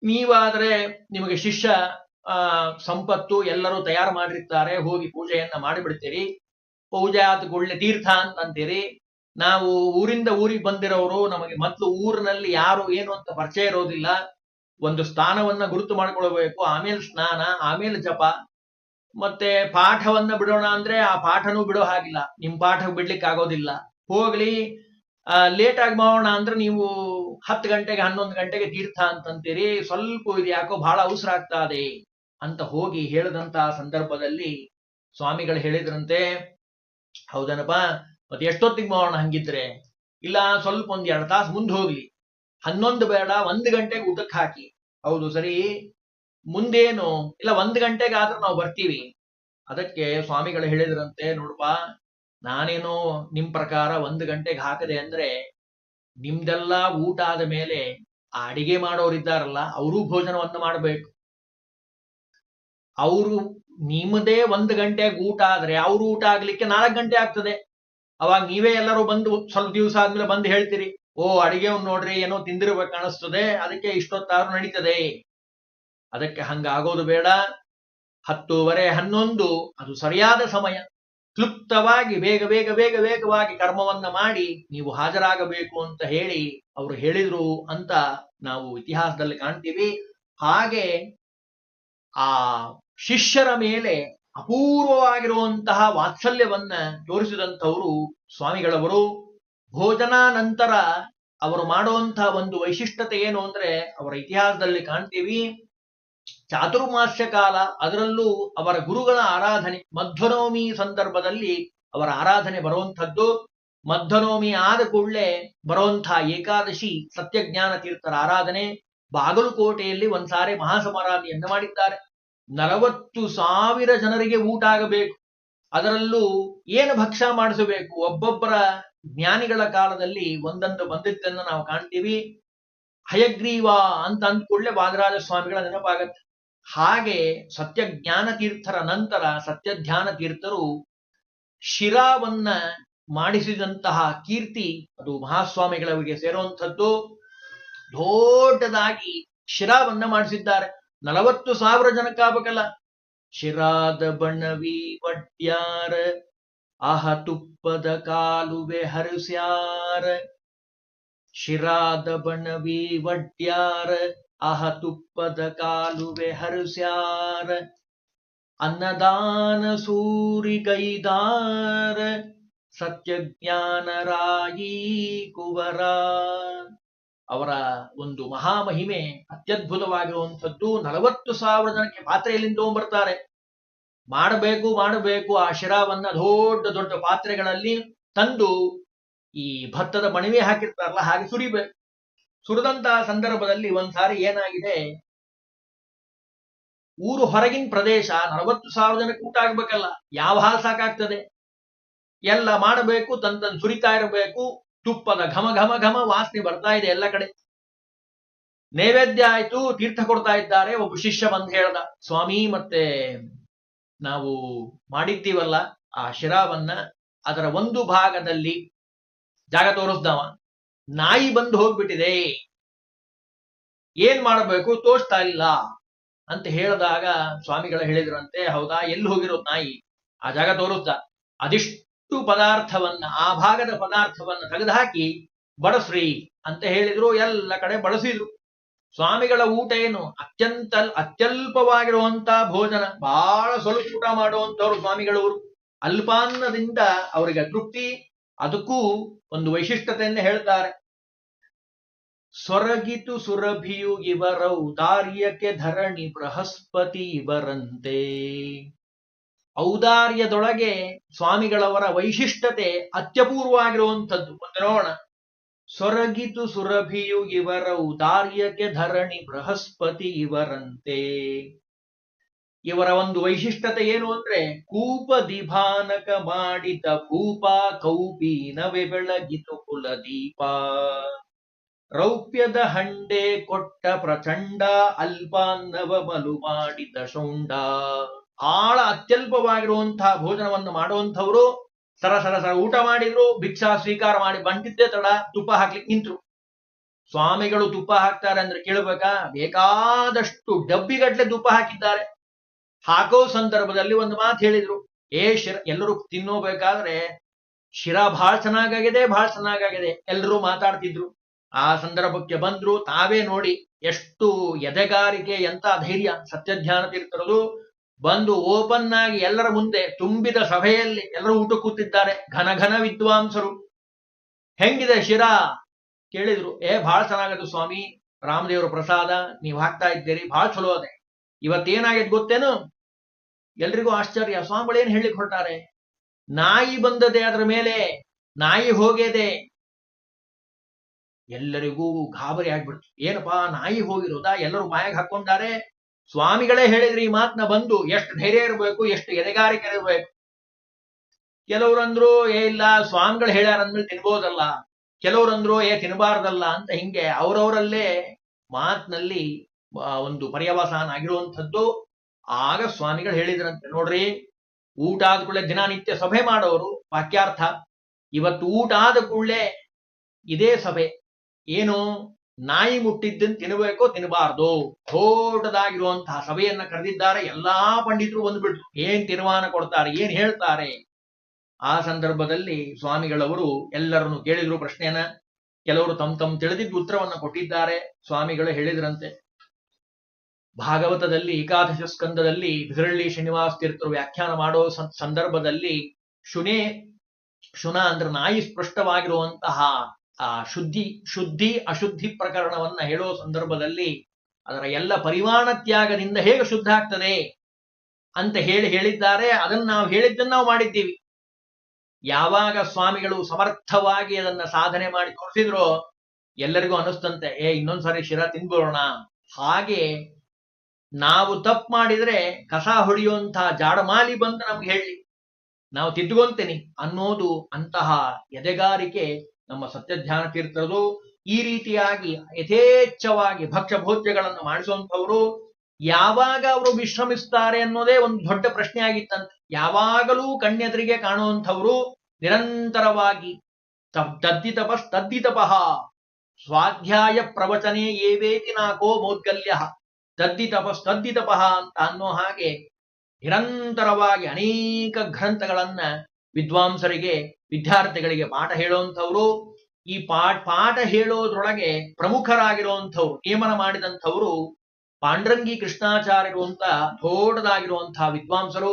ನೀವಾದರೆ ನಿಮಗೆ ಶಿಷ್ಯ ಸಂಪತ್ತು ಎಲ್ಲರೂ ತಯಾರು ಮಾಡಿರ್ತಾರೆ, ಹೋಗಿ ಪೂಜೆಯನ್ನ ಮಾಡಿಬಿಡ್ತೀರಿ. ಪೂಜೆ ಆದ ಕೂಡಲೇ ತೀರ್ಥ ಅಂತಂತೀರಿ ನಾವು ಊರಿಂದ ಊರಿಗೆ ಬಂದಿರೋರು ನಮಗೆ ಮೊದಲು ಊರಿನಲ್ಲಿ ಯಾರು ಏನು ಅಂತ ಪರಿಚಯ ಇರೋದಿಲ್ಲ. ಒಂದು ಸ್ಥಾನವನ್ನ ಗುರುತು ಮಾಡ್ಕೊಳ್ಬೇಕು, ಆಮೇಲೆ ಸ್ನಾನ, ಆಮೇಲೆ ಜಪ. ಮತ್ತೆ ಪಾಠವನ್ನ ಬಿಡೋಣ ಅಂದ್ರೆ ಆ ಪಾಠನೂ ಬಿಡೋ ಹಾಗಿಲ್ಲ. ನಿಮ್ ಪಾಠ ಬಿಡ್ಲಿಕ್ಕೆ ಆಗೋದಿಲ್ಲ. ಹೋಗ್ಲಿ ಲೇಟ್ ಆಗಿ ಮಾಡೋಣ ಅಂದ್ರೆ ನೀವು ಹತ್ತು ಗಂಟೆಗೆ ಹನ್ನೊಂದು ಗಂಟೆಗೆ ತೀರ್ಥ ಅಂತಂತೀರಿ ಸ್ವಲ್ಪ ಇದು ಯಾಕೋ ಬಹಳ ಅವಸರ ಆಗ್ತಾ ಇದೆ. ಅಂತ ಹೋಗಿ ಹೇಳಿದಂತಹ ಸಂದರ್ಭದಲ್ಲಿ ಸ್ವಾಮಿಗಳು ಹೇಳಿದ್ರಂತೆ, ಹೌದನಪ್ಪ, ಮತ್ತೆ ಎಷ್ಟೊತ್ತಿಗೆ ಮಾಡೋಣ ಹಂಗಿದ್ರೆ? ಇಲ್ಲ, ಸ್ವಲ್ಪ ಒಂದ್ ಎರಡು ತಾಸು ಮುಂದೆ ಹೋಗ್ಲಿ. ಹನ್ನೊಂದು ಬೇಡ, ಒಂದು ಗಂಟೆಗೆ ಊಟಕ್ಕೆ ಹಾಕಿ. ಹೌದು, ಸರಿ. ಮುಂದೇನು? ಇಲ್ಲ, ಒಂದು ಗಂಟೆಗೆ ಆದ್ರೂ ನಾವು ಬರ್ತೀವಿ. ಅದಕ್ಕೆ ಸ್ವಾಮಿಗಳು ಹೇಳಿದ್ರಂತೆ, ನೋಡಪ್ಪ, ನಾನೇನೋ ನಿಮ್ ಪ್ರಕಾರ ಒಂದು ಗಂಟೆಗೆ ಹಾಕದೆ ಅಂದ್ರೆ ನಿಮ್ದೆಲ್ಲ ಊಟ ಆದ ಮೇಲೆ ಆ ಅಡಿಗೆ ಮಾಡೋರಿದ್ದಾರಲ್ಲ, ಅವರೂ ಭೋಜನವನ್ನ ಮಾಡಬೇಕು. ಅವರು ನಿಮ್ಮದೇ ಒಂದು ಗಂಟೆಗೆ ಊಟ ಆದ್ರೆ ಅವ್ರ ಊಟ ಆಗ್ಲಿಕ್ಕೆ ನಾಲ್ಕು ಗಂಟೆ ಆಗ್ತದೆ. ಅವಾಗ ನೀವೇ ಎಲ್ಲರೂ ಬಂದು ಸ್ವಲ್ಪ ದಿವಸ ಆದ್ಮೇಲೆ ಬಂದು ಹೇಳ್ತೀರಿ, ಓ ಅಡಿಗೆ ನೋಡ್ರಿ ಏನೋ ತಿಂದಿರ್ಬೇಕು ಕಾಣಿಸ್ತದೆ, ಅದಕ್ಕೆ ಇಷ್ಟೊತ್ತಾದ್ರೂ ನಡೀತದೆ. ಅದಕ್ಕೆ ಹಂಗಾಗೋದು ಬೇಡ. ಹತ್ತೂವರೆ ಹನ್ನೊಂದು, ಅದು ಸರಿಯಾದ ಸಮಯ. ಕ್ಲುಪ್ತವಾಗಿ, ಬೇಗ ಬೇಗ ಬೇಗ ವೇಗವಾಗಿ ಕರ್ಮವನ್ನ ಮಾಡಿ ನೀವು ಹಾಜರಾಗಬೇಕು ಅಂತ ಹೇಳಿ ಅವರು ಹೇಳಿದ್ರು ಅಂತ ನಾವು ಇತಿಹಾಸದಲ್ಲಿ ಕಾಣ್ತೀವಿ. ಹಾಗೆ ಆ ಶಿಷ್ಯರ ಮೇಲೆ ಅಪೂರ್ವವಾಗಿರುವಂತಹ ವಾತ್ಸಲ್ಯವನ್ನ ತೋರಿಸಿದಂಥವರು ಸ್ವಾಮಿಗಳವರು. ಭೋಜನಾನಂತರ ಅವರು ಮಾಡುವಂತಹ ಒಂದು ವೈಶಿಷ್ಟ್ಯತೆ ಏನು ಅಂದ್ರೆ ಅವರ ಇತಿಹಾಸದಲ್ಲಿ ಕಾಣ್ತೀವಿ. ಚಾತುರ್ಮಾಸ್ಯ ಕಾಲ, ಅದರಲ್ಲೂ ಅವರ ಗುರುಗಳ ಆರಾಧನೆ, ಮಧ್ವನವಮಿ ಸಂದರ್ಭದಲ್ಲಿ ಅವರ ಆರಾಧನೆ ಬರುವಂಥದ್ದು. ಮಧ್ವನವಮಿ ಆದ ಕೂಡಲೇ ಬರುವಂತಹ ಏಕಾದಶಿ ಸತ್ಯಜ್ಞಾನ ತೀರ್ಥರ ಆರಾಧನೆ. ಬಾಗಲಕೋಟೆಯಲ್ಲಿ ಒಂದ್ಸಾರಿ ಮಹಾಸಮಾರಾಧನೆಯನ್ನು ಮಾಡಿದ್ದಾರೆ ನಲವತ್ತು ಸಾವಿರ ಜನರಿಗೆ ಊಟ ಆಗಬೇಕು. ಅದರಲ್ಲೂ ಏನು ಭಕ್ಷ ಮಾಡಿಸಬೇಕು? ಒಬ್ಬೊಬ್ಬರ ಜ್ಞಾನಿಗಳ ಕಾಲದಲ್ಲಿ ಒಂದೊಂದು ಬಂದಿದ್ದನ್ನು ನಾವು ಕಾಣ್ತೀವಿ. ಹಯಗ್ರೀವ ಅಂತ ಅಂದ್ಕೊಳ್ಳೆ ವಾದರಾಜ ಸ್ವಾಮಿಗಳ ನೆನಪಾಗತ್ತೆ. ಹಾಗೆ ಸತ್ಯಜ್ಞಾನ ತೀರ್ಥರ ನಂತರ ಸತ್ಯಧ್ಯಾನ ತೀರ್ಥರು ಶಿರಾವನ್ನ ಮಾಡಿಸಿದಂತಹ ಕೀರ್ತಿ ಅದು ಮಹಾಸ್ವಾಮಿಗಳವರಿಗೆ ಸೇರುವಂಥದ್ದು. ದೊಡ್ಡದಾಗಿ ಶಿರಾವನ್ನ ಮಾಡಿಸಿದ್ದಾರೆ. ನಲವತ್ತು ಸಾವಿರ ಜನಕ್ಕಾಗಬೇಕಲ್ಲ ಶಿರಾದ ಬಣವಿ ವಡ್ಯಾರ ಆಹ ತುಪ್ಪದ ಕಾಲುವೆ ಹರಿಸ್ಯಾರ. ಶಿರಾದ ಬಣವಿ ವಡ್ಯಾರ ಆಹ ತುಪ್ಪದ ಕಾಲುವೆ ಹರಿಸ್ಯಾರ. ಅನ್ನದಾನ ಸೂರಿ ಸೂರಿಗೈದಾರ, ಸತ್ಯಜ್ಞಾನರಾಯಿ ಕುವರ. ಅವರ ಒಂದು ಮಹಾಮಹಿಮೆ ಅತ್ಯದ್ಭುತವಾಗಿರುವಂಥದ್ದು. ನಲವತ್ತು ಸಾವಿರ ಜನಕ್ಕೆ ಪಾತ್ರೆಯಲ್ಲಿಂದ ಬರ್ತಾರೆ. ಮಾಡಬೇಕು ಮಾಡಬೇಕು, ಆ ಶಿರಾವನ್ನ ದೊಡ್ಡ ದೊಡ್ಡ ಪಾತ್ರೆಗಳಲ್ಲಿ ತಂದು ಈ ಭತ್ತದ ಮಣಿವೆ ಹಾಕಿರ್ತಾರಲ್ಲ, ಹಾಗೆ ಸುರಿಬೇಕು ಸುರಿದಂತಹ ಸಂದರ್ಭದಲ್ಲಿ ಒಂದ್ಸಾರಿ ಏನಾಗಿದೆ? ಊರು ಹೊರಗಿನ ಪ್ರದೇಶ, ನಲವತ್ತು ಸಾವಿರ ಜನಕ್ಕೆ ಊಟ ಆಗ್ಬೇಕಲ್ಲ, ಯಾವ ಹಾಲು ಸಾಕಾಗ್ತದೆ? ಎಲ್ಲ ಮಾಡಬೇಕು ತನ್ ಸುರಿತಾ ಇರಬೇಕು. ತುಪ್ಪದ ಘಮ ಘಮ ಘಮ ವಾಸನೆ ಬರ್ತಾ ಇದೆ ಎಲ್ಲ ಕಡೆ. ನೈವೇದ್ಯ ಆಯ್ತು, ತೀರ್ಥ ಕೊಡ್ತಾ ಇದ್ದಾರೆ, ಒಬ್ಬ ಶಿಷ್ಯ ಬಂದು ಹೇಳ್ದ, ಸ್ವಾಮಿ, ಮತ್ತೆ ನಾವು ಮಾಡಿದ್ದೀವಲ್ಲ ಆ ಶಿರಾವನ್ನ, ಅದರ ಒಂದು ಭಾಗದಲ್ಲಿ ಜಾಗ ತೋರಿಸ್ದವ. ನಾಯಿ ಬಂದು ಹೋಗ್ಬಿಟ್ಟಿದೆ. ಏನ್ ಮಾಡಬೇಕು? ತೋರಿಸ್ತಾ ಇಲ್ಲ. ಅಂತ ಹೇಳಿದಾಗ ಸ್ವಾಮಿಗಳು ಹೇಳಿದ್ರಂತೆ, ಹೌದಾ, ಎಲ್ಲಿ ಹೋಗಿರೋದು ನಾಯಿ? ಆ ಜಾಗ ತೋರಿಸ್ದ. ಅದಿಷ್ಟು ಪದಾರ್ಥವನ್ನ, ಆ ಭಾಗದ ಪದಾರ್ಥವನ್ನ ತೆಗೆದುಹಾಕಿ ಬಡಸ್ರಿ ಅಂತ ಹೇಳಿದ್ರು, ಎಲ್ಲ ಕಡೆ ಬಳಸಿದ್ರು ಸ್ವಾಮಿಗಳ ಊಟ ಏನು? ಅತ್ಯಂತ ಅತ್ಯಲ್ಪವಾಗಿರುವಂತಹ ಭೋಜನ. ಬಹಳ ಸ್ವಲ್ಪ ಊಟ ಮಾಡುವಂತವ್ರು ಸ್ವಾಮಿಗಳವರು ಅಲ್ಪಾನ್ನದಿಂದ ಅವರಿಗೆ ತೃಪ್ತಿ, ಅದಕ್ಕೂ ಒಂದು ವೈಶಿಷ್ಟ್ಯತೆಯನ್ನು ಹೇಳ್ತಾರೆ. ಸೊರಗಿತು ಸುರಭಿಯು ಇವರೌದಾರ್ಯಕ್ಕೆ ಧರಣಿ ಬೃಹಸ್ಪತಿ ಇವರಂತೆ. ಔದಾರ್ಯದೊಳಗೆ ಸ್ವಾಮಿಗಳವರ ವೈಶಿಷ್ಟ್ಯತೆ ಅತ್ಯಪೂರ್ವವಾಗಿರುವಂಥದ್ದು. ಒಂದು ನೋಡೋಣ. ಸೊರಗಿತು ಸುರಭಿಯು ಇವರ ಔದಾರ್ಯಕ್ಕೆ ಧರಣಿ ಬೃಹಸ್ಪತಿ ಇವರಂತೆ. ಇವರ ಒಂದು ವೈಶಿಷ್ಟ್ಯತೆ ಏನು ಅಂದ್ರೆ ಕೂಪ ದಿಭಾನಕ ಮಾಡಿದ ಭೂಪ ಕೌಪೀನವೆ ಬೆಳಗಿತು ಕುಲದೀಪ ರೌಪ್ಯದ ಹಂಡೆ ಕೊಟ್ಟ ಪ್ರಚಂಡ ಅಲ್ಪಾನ್ನವ ಮಲು ಮಾಡಿದ ಶೌಂಡ. ಆಳ ಅತ್ಯಲ್ಪವಾಗಿರುವಂತಹ ಭೋಜನವನ್ನು ಮಾಡುವಂಥವರು ಸರ ಸರ ಸರ ಊಟ ಮಾಡಿದ್ರು, ಭಿಕ್ಷಾ ಸ್ವೀಕಾರ ಮಾಡಿ ಬಂಟಿದ್ದೆ ತಡ ತುಪ್ಪ ಹಾಕ್ಲಿಕ್ಕೆ ನಿಂತ್ರು. ಸ್ವಾಮಿಗಳು ತುಪ್ಪ ಹಾಕ್ತಾರೆ ಅಂದ್ರೆ ಕೇಳಬೇಕಾ? ಬೇಕಾದಷ್ಟು ಡಬ್ಬಿಗಟ್ಲೆ ತುಪ್ಪ ಹಾಕಿದ್ದಾರೆ. ಹಾಕೋ ಸಂದರ್ಭದಲ್ಲಿ ಒಂದು ಮಾತು ಹೇಳಿದ್ರು. ಏ ಶಿರ, ಎಲ್ಲರೂ ತಿನ್ನೋಬೇಕಾದ್ರೆ ಶಿರ ಬಹಳ ಚೆನ್ನಾಗಾಗಿದೆ ಬಹಳ ಚೆನ್ನಾಗಾಗಿದೆ. ಎಲ್ಲರೂ ಮಾತಾಡ್ತಿದ್ರು. ಆ ಸಂದರ್ಭಕ್ಕೆ ಬಂದ್ರು. ತಾವೇ ನೋಡಿ ಎಷ್ಟು ಎದೆಗಾರಿಕೆ ಎಂತ ಧೈರ್ಯ ಸತ್ಯಧ್ಯಾನ ತೀರ್ಥರದು ಬಂದು ಓಪನ್ ಆಗಿ ಎಲ್ಲರ ಮುಂದೆ ತುಂಬಿದ ಸಭೆಯಲ್ಲಿ ಎಲ್ಲರೂ ಊಟ ಕೂತಿದ್ದಾರೆ. ಘನ ಘನ ವಿದ್ವಾಂಸರು. ಹೆಂಗಿದೆ ಶಿರಾ? ಕೇಳಿದ್ರು. ಏ ಬಹಳ ಚೆನ್ನಾಗದು ಸ್ವಾಮಿ. ರಾಮದೇವರ ಪ್ರಸಾದ, ನೀವು ಹಾಕ್ತಾ ಇದ್ದೀರಿ. ಬಹಳ ಚಲೋ ಅದೇ. ಇವತ್ತೇನಾಗಿದೆ ಗೊತ್ತೇನು? ಎಲ್ರಿಗೂ ಆಶ್ಚರ್ಯ. ಸ್ವಾಮಿಗಳು ಏನ್ ಹೇಳಿ ಹೊರಟಾರೆ? ನಾಯಿ ಬಂದದೆ ಅದರ ಮೇಲೆ. ನಾಯಿ ಹೋಗಿದೆ. ಎಲ್ಲರಿಗೂ ಗಾಬರಿ ಆಗ್ಬಿಡ್ತು. ಏನಪ್ಪಾ, ನಾಯಿ ಹೋಗಿರೋದಾ? ಎಲ್ಲರೂ ಬಾಯಾಗ ಹಾಕೊಂಡಾರೆ ಸ್ವಾಮಿಗಳೇ ಹೇಳಿದ್ರಿ ಈ ಮಾತನ್ನ ಬಂದು ಎಷ್ಟು ಧೈರ್ಯ ಇರಬೇಕು, ಎಷ್ಟು ಎದೆಗಾರಿಕೆ ಇರಬೇಕು. ಕೆಲವ್ರಂದ್ರು, ಏ ಇಲ್ಲ, ಸ್ವಾಮಿಗಳು ಹೇಳ್ಯಾರ ಅಂದ್ಮೇಲೆ ತಿನ್ಬೋದಲ್ಲ. ಕೆಲವ್ರಂದ್ರು, ಏ ತಿನ್ನಬಾರ್ದಲ್ಲ ಅಂತ ಹಿಂಗೆ ಅವರವರಲ್ಲೇ ಮಾತಿನಲ್ಲಿ ಒಂದು ಪರ್ಯವಸಾನ ಆಗಿರುವಂಥದ್ದು. ಆಗ ಸ್ವಾಮಿಗಳು ಹೇಳಿದ್ರಂತೆ, ನೋಡ್ರಿ, ಊಟ ಆದ ಕೂಡಲೇ ದಿನನಿತ್ಯ ಸಭೆ ಮಾಡೋರು, ವಾಕ್ಯಾರ್ಥ. ಇವತ್ತು ಊಟ ಆದ ಕೂಡಲೇ ಇದೇ ಸಭೆ. ಏನು? ನಾಯಿ ಮುಟ್ಟಿದ್ದನ್ನು ತಿನ್ನಬೇಕೋ ತಿನ್ನಬಾರ್ದು ದೊಡ್ಡದಾಗಿರುವಂತಹ ಸಭೆಯನ್ನ ಕರೆದಿದ್ದಾರೆ. ಎಲ್ಲಾ ಪಂಡಿತರು ಬಂದ್ಬಿಟ್ರು. ಏನ್ ತೀರ್ಮಾನ ಕೊಡ್ತಾರೆ, ಏನ್ ಹೇಳ್ತಾರೆ? ಆ ಸಂದರ್ಭದಲ್ಲಿ ಸ್ವಾಮಿಗಳವರು ಎಲ್ಲರನ್ನು ಕೇಳಿದ್ರು ಪ್ರಶ್ನೆಯನ್ನ. ಕೆಲವರು ತಮ್ ತಮ್ ತಿಳಿದಿದ್ದು ಉತ್ತರವನ್ನ ಕೊಟ್ಟಿದ್ದಾರೆ. ಸ್ವಾಮಿಗಳು ಹೇಳಿದ್ರಂತೆ. ಭಾಗವತದಲ್ಲಿ, ಏಕಾದಶ ಸ್ಕಂದದಲ್ಲಿ ಬಿದರಳ್ಳಿ ಶ್ರೀನಿವಾಸ ತೀರ್ಥರು ವ್ಯಾಖ್ಯಾನ ಮಾಡೋ ಸಂದರ್ಭದಲ್ಲಿ ಶುನೇ, ಶುನ ಅಂದ್ರೆ ನಾಯಿ ಸ್ಪೃಷ್ಟವಾಗಿರುವಂತಹ ಆ ಶುದ್ಧಿ ಶುದ್ಧಿ ಅಶುದ್ಧಿ ಪ್ರಕರಣವನ್ನ ಹೇಳೋ ಸಂದರ್ಭದಲ್ಲಿ ಅದರ ಎಲ್ಲ ಪರಿಮಾಣ ತ್ಯಾಗದಿಂದ ಹೇಗೆ ಶುದ್ಧ ಆಗ್ತದೆ ಅಂತ ಹೇಳಿ ಹೇಳಿದ್ದಾರೆ. ಅದನ್ನ ನಾವು ಹೇಳಿದ್ದನ್ನ ನಾವು ಮಾಡಿದ್ದೀವಿ. ಯಾವಾಗ ಸ್ವಾಮಿಗಳು ಸಮರ್ಥವಾಗಿ ಅದನ್ನ ಸಾಧನೆ ಮಾಡಿ ತೋರಿಸಿದ್ರೋ ಎಲ್ಲರಿಗೂ ಅನಿಸ್ತಂತೆ ಏ, ಇನ್ನೊಂದ್ಸರಿ ಶಿರ ತಿನ್ಬಿಡೋಣ. ಹಾಗೆ ನಾವು ತಪ್ಪು ಮಾಡಿದ್ರೆ ಕಸ ಹೊಡೆಯುವಂತಹ ಜಾಡಮಾಲಿ ಬಂದು ನಮ್ಗೆ ಹೇಳಿ, ನಾವು ತಿದ್ದುಕೊಂತೇನೆ ಅನ್ನೋದು ಅಂತಹ ಎದೆಗಾರಿಕೆ ನಮ್ಮ ಸತ್ಯಧ್ಯಾನ ತೀರ್ಥರು ಈ ರೀತಿಯಾಗಿ ಯಥೇಚ್ಛವಾಗಿ ಭಕ್ಷ ಭೋಜ್ಯಗಳನ್ನು ಮಾಡಿಸುವಂತವರು ಯಾವಾಗ ಅವರು ವಿಶ್ರಮಿಸ್ತಾರೆ ಅನ್ನೋದೇ ಒಂದು ದೊಡ್ಡ ಪ್ರಶ್ನೆ ಆಗಿತ್ತಂತೆ ಯಾವಾಗಲೂ ಕಣ್ಯದರಿಗೆ ಕಾಣುವಂಥವರು ನಿರಂತರವಾಗಿ ತಪ್- ತದ್ದಿ ತಪಃ ಸ್ವಾಧ್ಯಾಯ ಪ್ರವಚನೆ ಏವೇತಿ ನಾಕೋ ಮೌದ್ಗಲ್ಯ ತದ್ದಿತಪಸ್ ತದ್ದಿತಪಃ ಅಂತ ಅನ್ನೋ ಹಾಗೆ ನಿರಂತರವಾಗಿ ಅನೇಕ ಗ್ರಂಥಗಳನ್ನ ವಿದ್ವಾಂಸರಿಗೆ, ವಿದ್ಯಾರ್ಥಿಗಳಿಗೆ ಪಾಠ ಹೇಳುವಂಥವ್ರು, ಈ ಪಾಠ ಪಾಠ ಹೇಳೋದ್ರೊಳಗೆ ಪ್ರಮುಖರಾಗಿರುವಂಥವ್ರು ನೇಮನ ಮಾಡಿದಂಥವ್ರು ಪಾಂಡ್ರಂಗಿ ಕೃಷ್ಣಾಚಾರ್ಯರು ಅಂತ ದೊಡ್ಡದಾಗಿರುವಂತಹ ವಿದ್ವಾಂಸರು,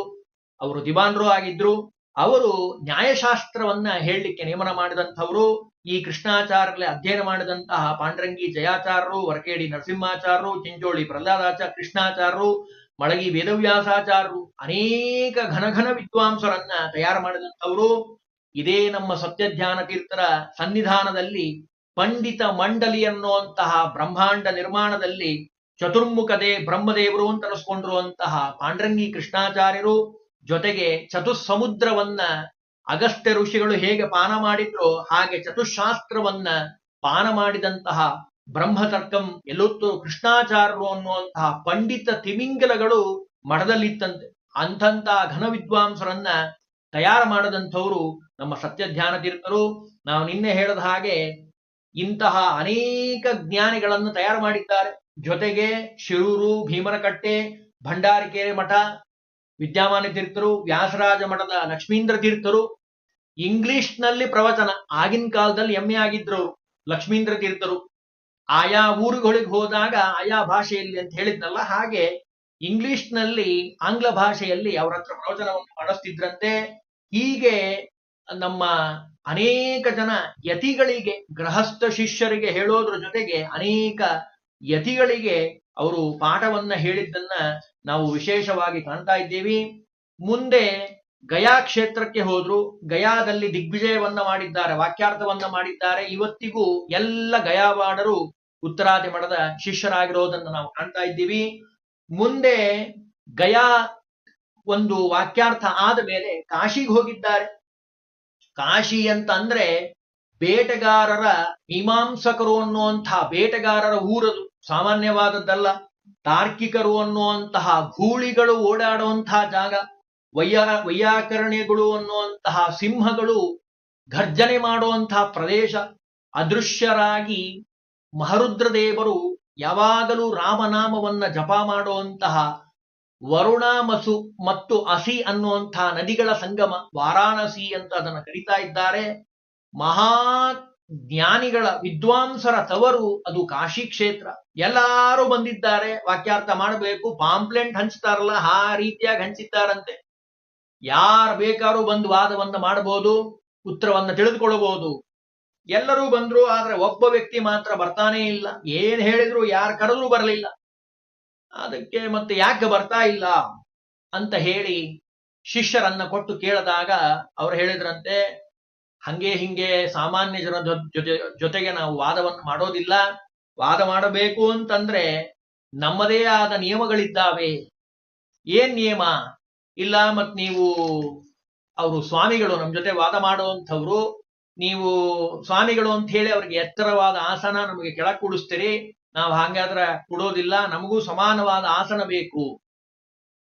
ಅವರು ದಿವಾನ್ರು ಆಗಿದ್ರು. ಅವರು ನ್ಯಾಯಶಾಸ್ತ್ರವನ್ನ ಹೇಳಲಿಕ್ಕೆ ನೇಮನ ಮಾಡಿದಂಥವ್ರು, ಈ ಕೃಷ್ಣಾಚಾರ್ಯರಲ್ಲಿ ಅಧ್ಯಯನ ಮಾಡಿದಂತಹ ಪಾಂಡ್ರಂಗಿ ಜಯಾಚಾರ್ಯರು, ವರಕೇಡಿ ನರಸಿಂಹಾಚಾರ್ಯರು, ಚಿಂಚೋಳಿ ಪ್ರಹ್ಲಾದಾಚಾರ್ಯ ಕೃಷ್ಣಾಚಾರ್ಯರು ಮಳಗಿ ವೇದವ್ಯಾಸಾಚಾರ್ಯರು ಅನೇಕ ಘನಘನ ವಿದ್ವಾಂಸರನ್ನ ತಯಾರು ಮಾಡಿದಂಥವರು. ಇದೇ ನಮ್ಮ ಸತ್ಯಧ್ಯಾನ ತೀರ್ಥರ ಸನ್ನಿಧಾನದಲ್ಲಿ ಪಂಡಿತ ಮಂಡಲಿ ಅನ್ನುವಂತಹ ಬ್ರಹ್ಮಾಂಡ ನಿರ್ಮಾಣದಲ್ಲಿ ಚತುರ್ಮುಖದೇ ಬ್ರಹ್ಮದೇವರು ಅಂತ ಅನಿಸ್ಕೊಂಡಿರುವಂತಹ ಪಾಂಡ್ರಂಗಿ ಕೃಷ್ಣಾಚಾರ್ಯರು ಜೊತೆಗೆ ಚತುಸ್ಸಮುದ್ರವನ್ನ ಅಗಸ್ತ್ಯ ಋಷಿಗಳು ಹೇಗೆ ಪಾನ ಮಾಡಿದ್ರೋ ಹಾಗೆ ಚತುಶಾಸ್ತ್ರವನ್ನ ಪಾನ ಮಾಡಿದಂತಹ ಬ್ರಹ್ಮತರ್ಕಂ ಎಲ್ಲೊತ್ತು ಕೃಷ್ಣಾಚಾರ್ಯರು ಅನ್ನುವಂತಹ ಪಂಡಿತ ತಿಮಿಂಗಲಗಳು ಮಠದಲ್ಲಿತ್ತಂತೆ. ಅಂಥಂತ ಘನ ವಿದ್ವಾಂಸರನ್ನ ತಯಾರು ಮಾಡದಂಥವರು ನಮ್ಮ ಸತ್ಯ ಧ್ಯಾನ ತೀರ್ಥರು ನಾವು ನಿನ್ನೆ ಹೇಳದ ಹಾಗೆ ಇಂತಹ ಅನೇಕ ಜ್ಞಾನಿಗಳನ್ನು ತಯಾರು ಮಾಡಿದ್ದಾರೆ. ಜೊತೆಗೆ ಶಿರೂರು ಭೀಮನಕಟ್ಟೆ ಭಂಡಾರಿಕೆರೆ ಮಠ ವಿದ್ಯಾಮಾನ ತೀರ್ಥರು, ವ್ಯಾಸರಾಜ ಮಠದ ಲಕ್ಷ್ಮೀಂದ್ರ ತೀರ್ಥರು, ಇಂಗ್ಲಿಷ್ನಲ್ಲಿ ಪ್ರವಚನ, ಆಗಿನ ಕಾಲದಲ್ಲಿ ಎಮ್ಮೆ ಆಗಿದ್ರು ಲಕ್ಷ್ಮೀಂದ್ರ ತೀರ್ಥರು. ಆಯಾ ಊರುಗಳಿಗೆ ಹೋದಾಗ ಆಯಾ ಭಾಷೆಯಲ್ಲಿ ಅಂತ ಹೇಳಿದ್ನಲ್ಲ, ಹಾಗೆ ಇಂಗ್ಲಿಷ್ನಲ್ಲಿ ಆಂಗ್ಲ ಭಾಷೆಯಲ್ಲಿ ಅವರ ಹತ್ರ ಪ್ರವಚನವನ್ನು ಮಾಡಿಸ್ತಿದ್ರಂತೆ ಹೀಗೆ ನಮ್ಮ ಅನೇಕ ಜನ ಯತಿಗಳಿಗೆ, ಗೃಹಸ್ಥ ಶಿಷ್ಯರಿಗೆ ಹೇಳೋದ್ರ ಜೊತೆಗೆ ಅನೇಕ ಯತಿಗಳಿಗೆ ಅವರು ಪಾಠವನ್ನ ಹೇಳಿದ್ದನ್ನ ನಾವು ವಿಶೇಷವಾಗಿ ಕಾಣ್ತಾ ಇದ್ದೀವಿ. ಮುಂದೆ ಗಯಾ ಕ್ಷೇತ್ರಕ್ಕೆ ಹೋದ್ರು, ಗಯಾದಲ್ಲಿ ದಿಗ್ವಿಜಯವನ್ನ ಮಾಡಿದ್ದಾರೆ, ವಾಕ್ಯಾರ್ಥವನ್ನ ಮಾಡಿದ್ದಾರೆ. ಇವತ್ತಿಗೂ ಎಲ್ಲ ಗಯಾವಾಡರು ಉತ್ತರಾದಿ ಮಠದ ಶಿಷ್ಯರಾಗಿರೋದನ್ನ ನಾವು ಕಾಣ್ತಾ ಇದ್ದೀವಿ. ಮುಂದೆ ಗಯಾ ಒಂದು ವಾಕ್ಯಾರ್ಥ ಆದ ಮೇಲೆ ಕಾಶಿಗೆ ಹೋಗಿದ್ದಾರೆ. ಕಾಶಿ ಅಂತ ಅಂದ್ರೆ ಬೇಟೆಗಾರರ ಮೀಮಾಂಸಕರು ಅನ್ನುವಂತಹ ಬೇಟೆಗಾರರ ಊರದು, ಸಾಮಾನ್ಯವಾದದ್ದಲ್ಲ. ತಾರ್ಕಿಕರು ಅನ್ನುವಂತಹ ಗೂಳಿಗಳು ಓಡಾಡುವಂತಹ ಜಾಗ. ವೈಯಾ ವೈಯಾಕರಣೆಗಳು ಅನ್ನುವಂತಹ ಸಿಂಹಗಳು ಘರ್ಜನೆ ಮಾಡುವಂತಹ ಪ್ರದೇಶ ಅದೃಶ್ಯರಾಗಿ ಮಹರುದ್ರ ದೇವರು ಯಾವಾಗಲೂ ರಾಮನಾಮವನ್ನ ಜಪ ಮಾಡುವಂತಹ ವರುಣ ಮಸು ಮತ್ತು ಅಸಿ ಅನ್ನುವಂತಹ ನದಿಗಳ ಸಂಗಮ, ವಾರಾಣಸಿ ಅಂತ ಅದನ್ನ ಕರೀತಾ ಇದ್ದಾರೆ. ಮಹಾ ಜ್ಞಾನಿಗಳ, ವಿದ್ವಾಂಸರ ತವರು ಅದು ಕಾಶಿ ಕ್ಷೇತ್ರ. ಎಲ್ಲಾರು ಬಂದಿದ್ದಾರೆ, ವಾಕ್ಯಾರ್ಥ ಮಾಡಬೇಕು, ಪಾಂಪ್ಲೆಂಟ್ ಹಂಚ್ತಾರಲ್ಲ, ಆ ರೀತಿಯಾಗಿ ಹಂಚಿದ್ದಾರಂತೆ. ಯಾರು ಬೇಕಾದ್ರೂ ಬಂದು ವಾದವನ್ನು ಮಾಡಬಹುದು, ಉತ್ತರವನ್ನು ತಿಳಿದುಕೊಳ್ಳಬಹುದು. ಎಲ್ಲರೂ ಬಂದ್ರು, ಆದ್ರೆ ಒಬ್ಬ ವ್ಯಕ್ತಿ ಮಾತ್ರ ಬರ್ತಾನೇ ಇಲ್ಲ. ಏನ್ ಹೇಳಿದ್ರು, ಯಾರು ಕರೆದ್ರು ಬರಲಿಲ್ಲ. ಅದಕ್ಕೆ ಮತ್ತೆ ಯಾಕೆ ಬರ್ತಾ ಇಲ್ಲ ಅಂತ ಹೇಳಿ ಶಿಷ್ಯರನ್ನ ಕೊಟ್ಟು ಕೇಳಿದಾಗ ಅವ್ರು ಹೇಳಿದ್ರಂತೆ, ಹಂಗೆ ಹಿಂಗೆ ಸಾಮಾನ್ಯ ಜನ ಜೊತೆ, ಜೊತೆಗೆ ನಾವು ವಾದವನ್ನು ಮಾಡೋದಿಲ್ಲ. ವಾದ ಮಾಡಬೇಕು ಅಂತಂದ್ರೆ ನಮ್ಮದೇ ಆದ ನಿಯಮಗಳಿದ್ದಾವೆ. ಏನ್ ನಿಯಮ? ಇಲ್ಲ ಮತ್ ನೀವು ಅವರು ಸ್ವಾಮಿಗಳು ನಮ್ಮ ಜೊತೆ ವಾದ ಮಾಡುವಂಥವ್ರು, ನೀವು ಸ್ವಾಮಿಗಳು ಅಂತ ಹೇಳಿ ಅವ್ರಿಗೆ ಎತ್ತರವಾದ ಆಸನ ನಮಗೆ ಕೆಳಗೆ ಕೂಡಿಸ್ತೀರಿ, ನಾವು ಹಾಗಾದ್ರೆ ಕೊಡೋದಿಲ್ಲ, ನಮಗೂ ಸಮಾನವಾದ ಆಸನ ಬೇಕು.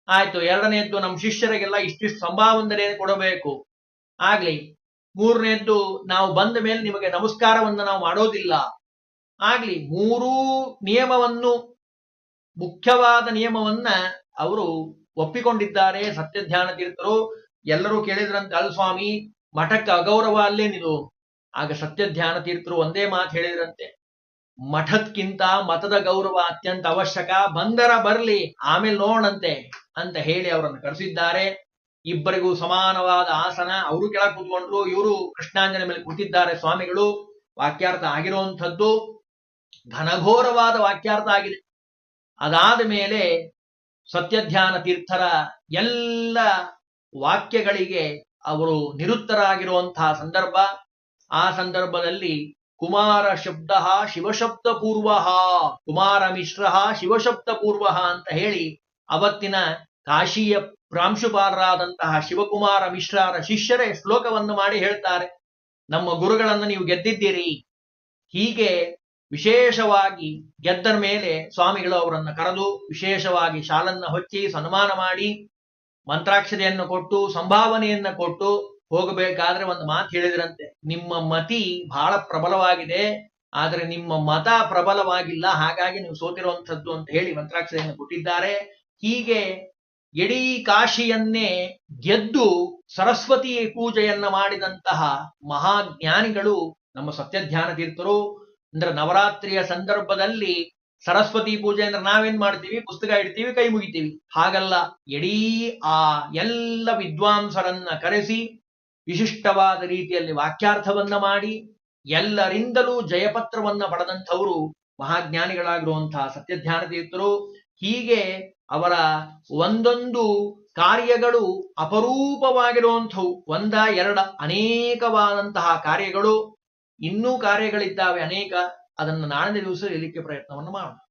ಆಯ್ತು, ಎರಡನೇದ್ದು ನಮ್ಮ ಶಿಷ್ಯರಿಗೆಲ್ಲ ಇಷ್ಟಿಷ್ಟು ಸಂಭಾವನೆ ಕೊಡಬೇಕು. ಆಗ್ಲಿ, ಮೂರನೇದ್ದು ನಾವು ಬಂದ ಮೇಲೆ ನಿಮಗೆ ನಮಸ್ಕಾರವನ್ನು ನಾವು ಮಾಡೋದಿಲ್ಲ. ಆಗ್ಲಿ, ಮೂರೂ ನಿಯಮವನ್ನು, ಮುಖ್ಯವಾದ ನಿಯಮವನ್ನ ಅವರು ಒಪ್ಪಿಕೊಂಡಿದ್ದಾರೆ ಸತ್ಯಧ್ಯಾನ ತೀರ್ಥರು. ಎಲ್ಲರೂ ಕೇಳಿದ್ರಂತೆ ಅಲ್ ಸ್ವಾಮಿ, ಮಠಕ್ಕೆ ಅಗೌರವ ನೀನು. ಆಗ ಸತ್ಯ ಧ್ಯಾನ ತೀರ್ಥರು ಒಂದೇ ಮಾತು ಹೇಳಿದ್ರಂತೆ. ಮಠದ್ಕಿಂತ ಮತದ ಗೌರವ ಅತ್ಯಂತ ಅವಶ್ಯಕ. ಬಂದರ ಬರ್ಲಿ, ಆಮೇಲೆ ನೋಡಂತೆ ಅಂತ ಹೇಳಿ ಅವರನ್ನು ಕರೆಸಿದ್ದಾರೆ. ಇಬ್ಬರಿಗೂ ಸಮಾನವಾದ ಆಸನ. ಅವರು ಕೆಳಗೆ ಕೂತ್ಕೊಂಡ್ರು, ಇವರು ಕೃಷ್ಣಾಂಜನ ಮೇಲೆ ಕೂತಿದ್ದಾರೆ ಸ್ವಾಮಿಗಳು. ವಾಕ್ಯಾರ್ಥ ಆಗಿರುವಂಥದ್ದು. ಘನಘೋರವಾದ ವಾಕ್ಯಾರ್ಥ ಆಗಿದೆ. ಅದಾದ ಮೇಲೆ ಸತ್ಯಧ್ಯಾನ ತೀರ್ಥರ ಎಲ್ಲ ವಾಕ್ಯಗಳಿಗೆ ಅವರು ನಿರುತ್ತರಾಗಿರುವಂತಹ ಸಂದರ್ಭ, ಆ ಸಂದರ್ಭದಲ್ಲಿ ಕುಮಾರ ಶಬ್ದ ಶಿವಶಬ್ದ ಪೂರ್ವ, ಕುಮಾರ ಮಿಶ್ರ ಶಿವಶಬ್ದ ಪೂರ್ವ ಅಂತ ಹೇಳಿ ಅವತ್ತಿನ ಕಾಶಿಯ ಪ್ರಾಂಶುಪಾಲರಾದಂತಹ ಶಿವಕುಮಾರ ಮಿಶ್ರರ ಶಿಷ್ಯರೇ ಶ್ಲೋಕವನ್ನು ಮಾಡಿ ಹೇಳ್ತಾರೆ. ನಮ್ಮ ಗುರುಗಳನ್ನು ನೀವು ಗೆದ್ದಿದ್ದೀರಿ. ಹೀಗೆ ವಿಶೇಷವಾಗಿ ಗೆದ್ದರ ಮೇಲೆ ಸ್ವಾಮಿಗಳು ಅವರನ್ನು ಕರೆದು ವಿಶೇಷವಾಗಿ ಶಾಲನ್ನ ಹೊಚ್ಚಿ ಸನ್ಮಾನ ಮಾಡಿ ಮಂತ್ರಾಕ್ಷರಿಯನ್ನು ಕೊಟ್ಟು, ಸಂಭಾವನೆಯನ್ನ ಕೊಟ್ಟು ಹೋಗಬೇಕಾದ್ರೆ ಒಂದು ಮಾತು ಹೇಳಿದ್ರಂತೆ. ನಿಮ್ಮ ಮತಿ ಬಹಳ ಪ್ರಬಲವಾಗಿದೆ, ಆದರೆ ನಿಮ್ಮ ಮತ ಪ್ರಬಲವಾಗಿಲ್ಲ, ಹಾಗಾಗಿ ನೀವು ಸೋತಿರುವಂಥದ್ದು ಅಂತ ಹೇಳಿ ಮಂತ್ರಾಕ್ಷರಿಯನ್ನು ಕೊಟ್ಟಿದ್ದಾರೆ. ಹೀಗೆ ಇಡೀ ಕಾಶಿಯನ್ನೇ ಗೆದ್ದು ಸರಸ್ವತಿ ಪೂಜೆಯನ್ನ ಮಾಡಿದಂತಹ ಮಹಾಜ್ಞಾನಿಗಳು ನಮ್ಮ ಸತ್ಯಧ್ಯಾನ ತೀರ್ಥರು. ಅಂದ್ರೆ ನವರಾತ್ರಿಯ ಸಂದರ್ಭದಲ್ಲಿ ಸರಸ್ವತಿ ಪೂಜೆ ಅಂದ್ರೆ ನಾವೇನ್ ಮಾಡ್ತೀವಿ? ಪುಸ್ತಕ ಇಡ್ತೀವಿ, ಕೈ ಮುಗಿತೀವಿ. ಹಾಗಲ್ಲ ಇಡೀ ಆ ಎಲ್ಲ ವಿದ್ವಾಂಸರನ್ನ ಕರೆಸಿ ವಿಶಿಷ್ಟವಾದ ರೀತಿಯಲ್ಲಿ ವಾಕ್ಯಾರ್ಥವನ್ನ ಮಾಡಿ ಎಲ್ಲರಿಂದಲೂ ಜಯಪತ್ರವನ್ನ ಪಡೆದಂಥವರು ಮಹಾಜ್ಞಾನಿಗಳಾಗಿರುವಂತಹ ಸತ್ಯಧ್ಯಾನ ತೀರ್ಥರು ಹೀಗೆ ಅವರ ಒಂದೊಂದು ಕಾರ್ಯಗಳು ಅಪರೂಪವಾಗಿರುವಂಥವು. ಒಂದ ಎರಡ ಅನೇಕವಾದಂತಹ ಕಾರ್ಯಗಳು. ಇನ್ನೂ ಕಾರ್ಯಗಳಿದ್ದಾವೆ ಅನೇಕ ಅದನ್ನು ನಾಳಿನ ದಿವಸ ಇರಲಿಕ್ಕೆ ಪ್ರಯತ್ನವನ್ನು ಮಾಡೋಣ.